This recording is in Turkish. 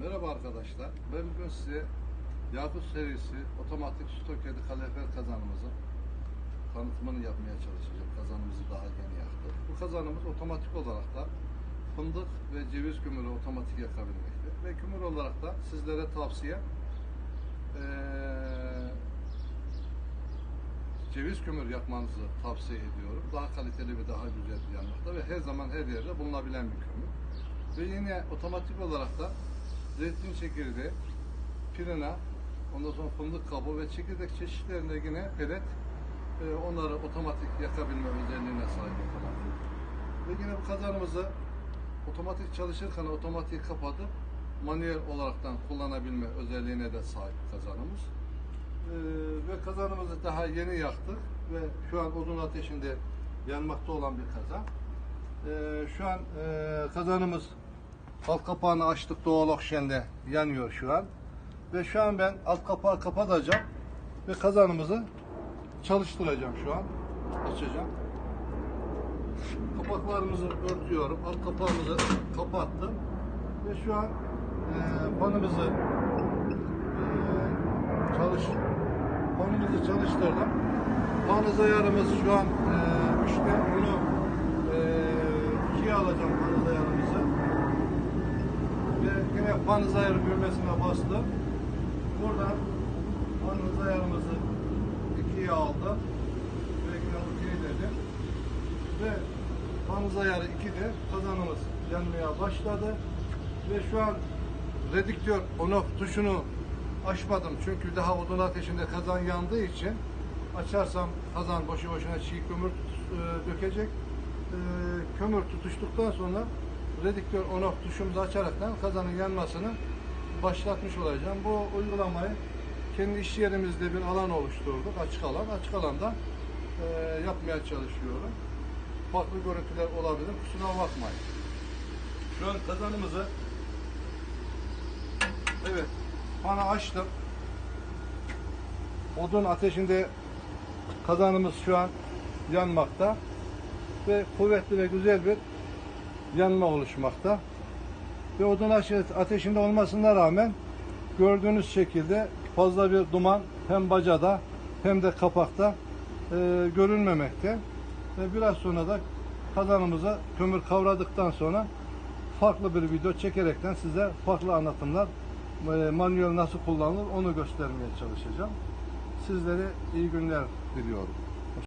Merhaba arkadaşlar. Ben bugün size Yakut serisi otomatik stokedi kalorifer kazanımızın tanıtımını yapmaya çalışacağım. Kazanımızı daha yeni yaktık. Bu kazanımız otomatik olarak da fındık ve ceviz kümürü otomatik yakabilmekte. Ve kümür olarak da sizlere tavsiye eee, ceviz kümür yapmanızı tavsiye ediyorum. Daha kaliteli ve daha güzel yanmakta ve her zaman her yerde bulunabilen bir kümür. Ve yine otomatik olarak da zeytin çekirdeği, pirina, ondan sonra fındık kabuğu ve çekirdek çeşitlerinde yine pelet e, onları otomatik yakabilme özelliğine sahip otomatik. Ve yine bu kazanımızı otomatik çalışırken otomatik kapatıp manuel olaraktan kullanabilme özelliğine de sahip kazanımız. Ee, ve kazanımızı daha yeni yaktık ve şu an odun ateşinde yanmakta olan bir kazan. Ee, şu an e, kazanımız alt kapağını açtık doğal oksijende yanıyor şu an. Ve şu an ben alt kapağı kapatacağım ve kazanımızı çalıştıracağım şu an. Açacağım. Kapaklarımızı örtüyorum. Alt kapağımızı kapattım. Ve şu an e, panımızı e, çalış panımızı çalıştırdım. Panız ayarımız şu an e, üçte onu e, ikiye alacağım panız ayarımızı. Ve panız ayarı düğmesine bastım. Buradan panız ayarımızı ikiye. Ve yine okey dedim. Ve panız ayarı 2'de kazanımız yanmaya başladı. Ve şu an redüktör on off tuşunu açmadım. Çünkü daha odun ateşinde kazan yandığı için açarsam kazan boşu boşuna çiğ kömür e, dökecek. E, kömür tutuştuktan sonra redüktör on off tuşumuzu açaraktan kazanın yanmasını başlatmış olacağım. Bu uygulamayı kendi iş yerimizde bir alan oluşturduk. Açık alan. Açık alanda e, yapmaya çalışıyorum. Farklı görüntüler olabilir. Kusura bakmayın. Şu an kazanımızı Evet. Bana açtım. Odun ateşinde kazanımız şu an yanmakta. Ve kuvvetli ve güzel bir yanma oluşmakta. Ve odun ateşinde olmasına rağmen gördüğünüz şekilde fazla bir duman hem bacada hem de kapakta e, görünmemekte. Ve biraz sonra da kazanımıza kömür kavradıktan sonra farklı bir video çekerekten size farklı anlatımlar e, manuel nasıl kullanılır onu göstermeye çalışacağım. Sizlere iyi günler diliyorum.